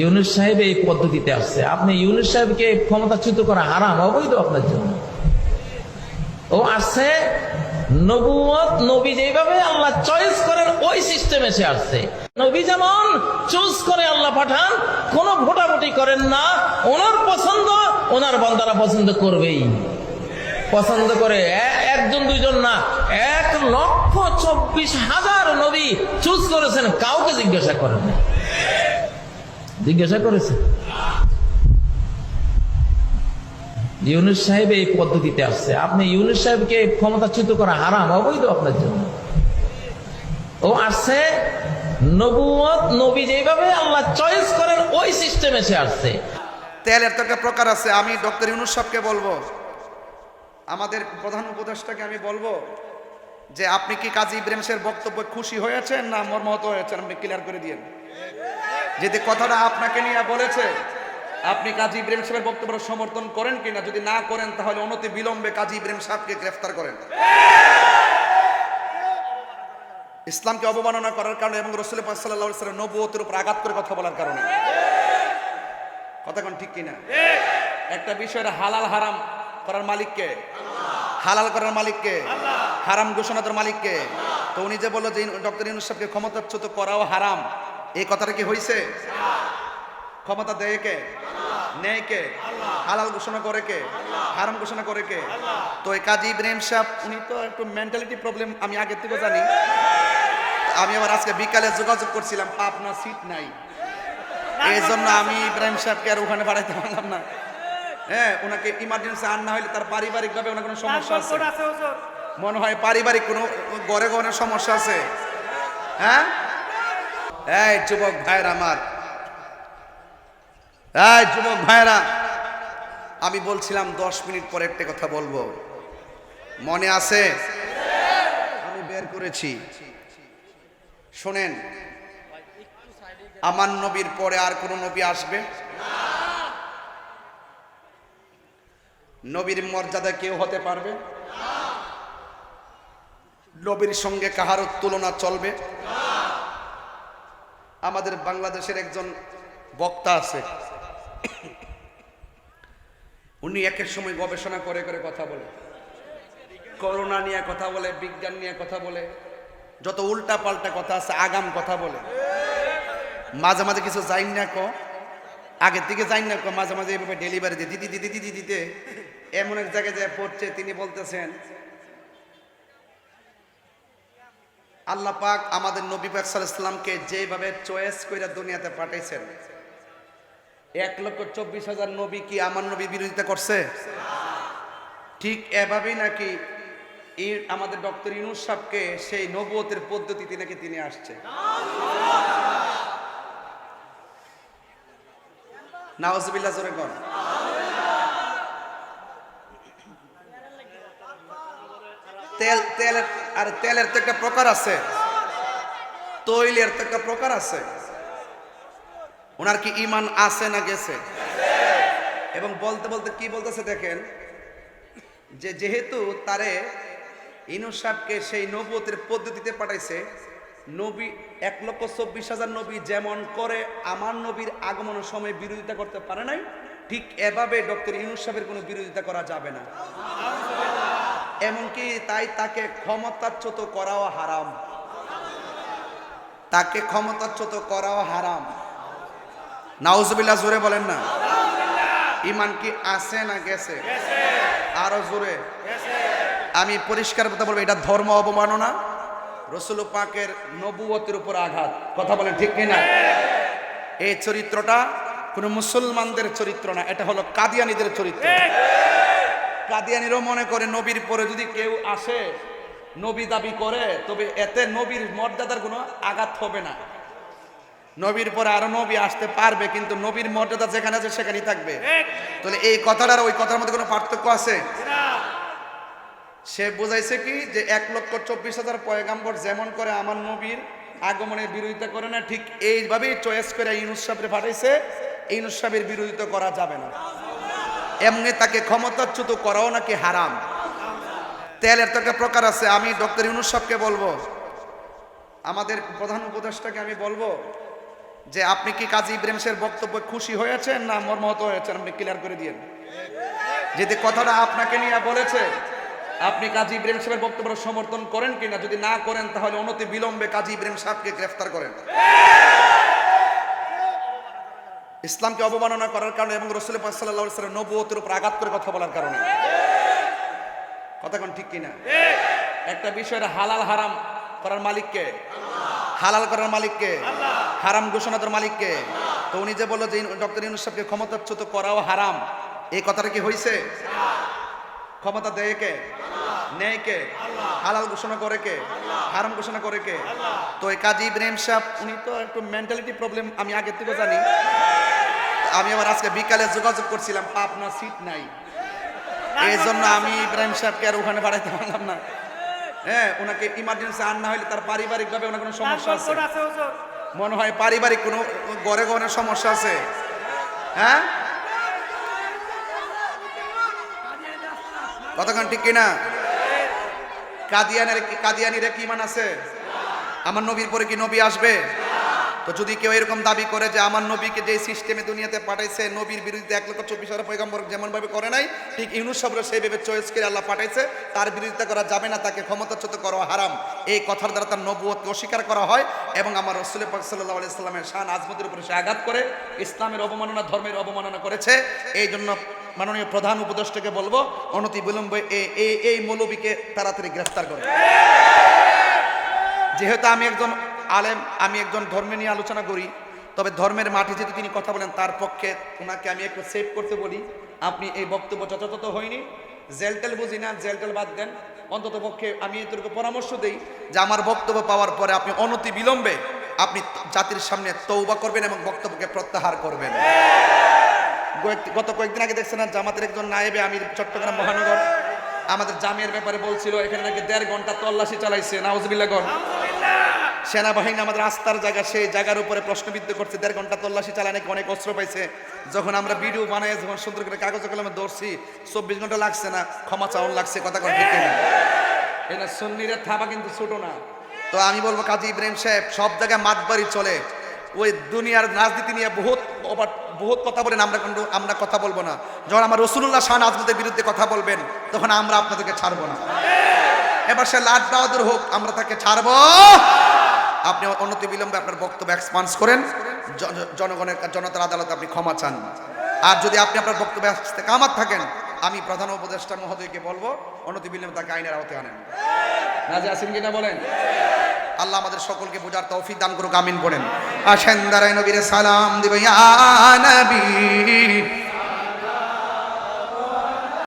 ইউনুস সাহেব এই পদ্ধতিতে আসছে। আপনি ইউনুস সাহেবকে ক্ষমতাচ্যুত করা হারাম, অবৈধ আপনার জন্য। ও আসছে নবী যেভাবে আল্লাহ চয়েস করেন, ওই আসছে। নবী যেমন চুজ করে আল্লাহ পাঠান ভোটাভুটি করেন না, ওনার পছন্দ ওনার পছন্দ করবেই। পছন্দ করে একজন, দুইজন না, এক লক্ষ চব্বিশ হাজার নবী চুজ করেছেন, কাউকে জিজ্ঞাসা করেন না। জিজ্ঞাসা করেছে। ইউনুস সাহেব এই পদ্ধতিতে আসছে। আপনি ইউনুস সাহেবকে ক্ষমতাচ্যুত করা হারাম, অবৈধ আপনার জন্য। ও আসছে নবুয়ত নবী যেভাবে আল্লাহ চয়েস করেন, ওই সিস্টেমে সে আসছে। তেলের তো একটা প্রকার আছে, আমি ডক্টর ইউনুস সাহেবকে বলব। আমাদের প্রধান উপদেষ্টাকে আমি বলব যে, আপনি কি কাজী ইব্রাহিম সাহের বক্তব্য খুশি হয়েছেন না মর্মাহত হয়েছেন? আপনি ক্লিয়ার করে দিয়েন। যদি কথাটা আপনাকে নিয়ে বলেছে, আপনি কাজী ইব্রাহিম সাহেবের বক্তব্য সমর্থন করেন কিনা? যদি না করেন, তাহলে অনতি বিলম্বে কাজী ইব্রাহিম সাহেবকে গ্রেফতার করেন। ইসলামকে অবমাননা করার কারণে এবং রসুল সাল্লাহ নবুয়তের উপর আঘাত করে কথা বলার কারণে। কথা কোন ঠিক কিনা? একটা বিষয়ের হালাল হারাম করার মালিককে, হালাল করার মালিককে, হারাম ঘোষণার মালিককে, তো উনি যে বলল যে ডক্টর ইউনুস সাহেবকে ক্ষমতাচ্যুত করাও হারাম। এই কথাটা কি হয়েছে ক্ষমতা দেয় কে? নেয় কে? হালাল ঘোষণা করে কে? হারাম ঘোষণা করে কে? তো এই কাজী ইব্রাহিম সাহেব উনি তো একটু মেন্টালিটি প্রবলেম আমি আগের থেকে জানি। আমি আবার আজকে বিকালে যোগাযোগ করছিলাম পাবনা সিট নাই। এই জন্য আমি ইব্রাহিম সাহেবকে আর ওখানে বাড়াইতে পারলাম না। হ্যাঁ ওনাকে ইমার্জেন্সি আন না হলে তার পারিবারিক ভাবে ওনার কোনো সমস্যা আছে। মনে হয় পারিবারিক কোনো গড়ে গড়ে সমস্যা আছে। হ্যাঁ? এই যুবক ভাইয়ের আমার। এই যুবক ভাইয়েরা আমি বলছিলাম দশ মিনিট পরে একটা কথা বলব। মনে আছে? আমি বের করেছি। শোনেন, আমার নবীর পরে আর কোন নবী আসবে? নবীর মর্যাদা কেউ হতে পারবে? নবীর সঙ্গে কাহারও তুলনা চলবে? আমাদের বাংলাদেশের একজন বক্তা আছে। উনি একের সময় গবেষণা করে করে কথা বলে। করোনা নিয়ে কথা বলে, বিজ্ঞান নিয়ে কথা বলে। যত উল্টা পাল্টা কথা আছে, আগাম কথা বলে। মাঝে মাঝে কিছু যাই না ক। আগের থেকে যাই না ক, মাঝে মাঝে এভাবে ডেলিভারি দিয়ে দিদি দিদি দিদি দিতে এমন এক জায়গায় যায় পড়ছে, তিনি বলতেছেন আল্লাহ পাক আমাদের নবী পাক ইসলামকে যেভাবে চয়েস করে দুনিয়াতে পাঠাইছেন। এক লক্ষ চব্বিশ হাজার নবী কি আমার নবী বিরোধিতা করছে? ঠিক এভাবেই নাকি আমাদের ডক্টর ইউনুস সাহেবকে সেই নবুয়তের পদ্ধতিতে নাকি তিনি আসছে। নাওজবিল্লা জোরে কর তেল তেলের আর তেলের তো একটা প্রকার আছে। তৈলের তো একটা প্রকার আছে। ওনার কি ইমান আছে না গেছে? এবং বলতে বলতে কি বলতেছে দেখেন, যে যেহেতু তারে ইনু সাহেবকে সেই নবতের পদ্ধতিতে পাঠাইছে, নবী, এক লক্ষ চব্বিশ হাজার নবী যেমন করে, আমার নবীর আগমনের সময় বিরোধিতা করতে পারে নাই, ঠিক এভাবে ডক্টর ইনুস সাহেবের কোনো বিরোধিতা করা যাবে না। এমনকি তাই তাকে ক্ষমতাচ্যুত করাও হারাম। তাকে ক্ষমতাচ্যুত করাও হারাম। নাউজবিল্লাহ, জোরে বলেন না। ইমান কি আছে না গেছে? আরও জোরে। আমি পরিষ্কার কথা বলব, এটা ধর্ম অবমাননা। রসুল পাকের নবুয়তের উপর আঘাত। কথা বলেন ঠিক কিনা এই চরিত্রটা কোনো মুসলমানদের চরিত্র না, এটা হলো কাদিয়ানিদের চরিত্র। কাদিয়ানিরও মনে করে নবীর পরে যদি কেউ আসে নবী দাবি করে তবে এতে নবীর মর্যাদার কোনো আঘাত হবে না। নবীর পরে আরও নবী আসতে পারবে কিন্তু নবীর মর্যাদা যেখানে আছে সেখানেই থাকবে। তাহলে এই কথাটার ওই কথার মধ্যে কোনো পার্থক্য আছে? সে বুঝাইছে কি যে এক লক্ষ চব্বিশ হাজার পয়গাম্বর যেমন করে আমার নবীর আগমনের বিরোধিতা করে না ঠিক এইভাবেই চয়েস করে ইনুস সাহেবের পাঠাইছে সাহেবের বিরোধিতা করা যাবে না। এমনি তাকে ক্ষমতাচ্যুত করাও নাকি হারাম? তেলের তো একটা প্রকার আছে, আমি ডক্টর ইউনুস সাহেবকে বলব, আমাদের প্রধান উপদেষ্টাকে আমি বলব যে আপনি কি কাজী ইব্রাহিম সাহের বক্তব্য খুশি হয়েছেন না মর্মাহত হয়েছেন? আপনি ক্লিয়ার করে দিয়েন। যদি কথাটা আপনাকে নিয়ে বলেছে, আপনি কাজী ইব্রাহিম সাহেবের বক্তব্য সমর্থন করেন কিনা? যদি না করেন, তাহলে অনতি বিলম্বে কাজী ইব্রাহিম সাহেবকে গ্রেফতার করেন। ইসলামকে অবমাননা করার কারণে এবং রসুল সাল্লাহ সাল্লাম উপর আঘাত করে কথা বলার কারণে। কথা কোন ঠিক কিনা? একটা বিষয়ের হালাল হারাম করার মালিককে। হালাল করার মালিককে। হারাম ঘোষণা করার মালিককে। তো উনি যে বলল যে ডক্টর ইউনুস সাহেবকে ক্ষমতাচ্যুত করাও হারাম, এই কথাটা কি হয়েছে ক্ষমতা দেয় কে? নেয় কে? হালাল ঘোষণা করে কে? হারাম ঘোষণা করে কে? তো এই কাজী ইব্রাহিম সাহেব, উনি তো একটু মেন্টালিটি প্রবলেম আমি আগের থেকে জানি। আমি আবার আজকে বিকালে যোগাযোগ করছিলাম আপনার সিট নাই। এই জন্য আমি ইব্রাহিম সাহেবকে আর ওখানে বাড়াইতে পারলাম না। হ্যাঁ ওনাকে ইমার্জেন্সি আন না হলে তার পারিবারিক ভাবে ওনার কোনো সমস্যা আছে? মনে হয় পারিবারিক কোনো গড়ে গড়ে সমস্যা আছে। হ্যাঁ? কতক্ষণ ঠিক কিনা? কাদিয়ানের কাদিয়ানিরা কি মান আছে? আমার নবীর পরে কি নবী আসবে? তো যদি কেউ এরকম দাবি করে যে আমার নবীকে যে সিস্টেমে দুনিয়াতে পাঠাইছে, নবীর বিরুদ্ধে এক লক্ষ চব্বিশ হাজার পয়গম্বর যেমন ভাবে করে নাই, ঠিক ইউনুস সাহেবরা সেইভাবে চয়েস করে আল্লাহ পাঠাইছে, তার বিরোধিতা করা যাবে না, তাকে ক্ষমতাচ্যুত করা হারাম। এই কথার দ্বারা তার নবুয়তকে অস্বীকার করা হয় এবং আমার রসুল পাক সাল্লাহ ইসলামের শান আজমতের উপরে সে আঘাত করে ইসলামের অবমাননা, ধর্মের অবমাননা করেছে। এই জন্য মাননীয় প্রধান উপদেষ্টাকে বলব, অনতি বিলম্বে এই- এই মৌলবীকে তাড়াতাড়ি গ্রেফতার করে। যেহেতু আমি একজন আলেম, আমি একজন ধর্ম নিয়ে আলোচনা করি, তবে ধর্মের মাঠে যদি তিনি কথা বলেন, তার পক্ষে ওনাকে আমি একটু সেভ করতে বলি। আপনি এই বক্তব্য যথাযথ হয়নি। জেলটেল বুঝি না জেলটেল বাদ দেন। অন্তত পক্ষে আমি এদেরকে পরামর্শ দেই যে আমার বক্তব্য পাওয়ার পরে আপনি অনতি বিলম্বে আপনি জাতির সামনে তৌবা করবেন এবং বক্তব্যকে প্রত্যাহার করবেন। গত কয়েকদিন আগে দেখছেন না, জামাতের একজন নায়েবে আমির চট্টগ্রাম মহানগর, আমাদের জামিয়ার ব্যাপারে বলছিল, এখানে নাকি দেড় ঘণ্টা তল্লাশি চালাইছে। নাউজবিল্লাগণ সেনাবাহিনী আমাদের আস্থার জায়গা, সেই জায়গার উপরে প্রশ্নবিদ্ধ করছে। দেড় ঘণ্টা তল্লাশি চালায় নাকি অনেক অস্ত্র পাইছে। যখন আমরা ভিডিও বানাই, যখন সুন্দর করে কাগজ কলমে ধরছি, চব্বিশ ঘণ্টা লাগছে না, ক্ষমা চাউন লাগছে, কথা কথা এটা সন্নিরের থাবা কিন্তু ছোট না। তো আমি বলব, কাজী ইব্রাহিম সাহেব, সব জায়গায় মাতবাড়ি চলে। ওই দুনিয়ার রাজনীতি নিয়ে বহুত বহুত কথা বলেন, আমরা কিন্তু, আমরা কথা বলব না। যখন আমার রসুল্লাহ শাহ আজমতের বিরুদ্ধে কথা বলবেন, তখন আমরা আপনাদেরকে ছাড়বো না। এবার সে লাট বাহাদুর হোক, আমরা তাকে ছাড়বো। আপনি অনতি বিলম্বে আপনার বক্তব্য এক্সপান্স করেন। জনগণের জনতার আদালতে আপনি ক্ষমা চান। আর যদি আপনি আপনার বক্তব্য কামাত থাকেন, আমি প্রধান উপদেষ্টা মহোদয়কে বলব অনতি বিলম্বে তাকে আইনের আওতায় আনেন। রাজা আসেন কিনা বলেন? আল্লাহ আমাদের সকলকে বোঝার তৌফিক দান করুক, আমিন পড়েন আসেন দাঁড়ায় নবীরে সালাম দিবে নবী।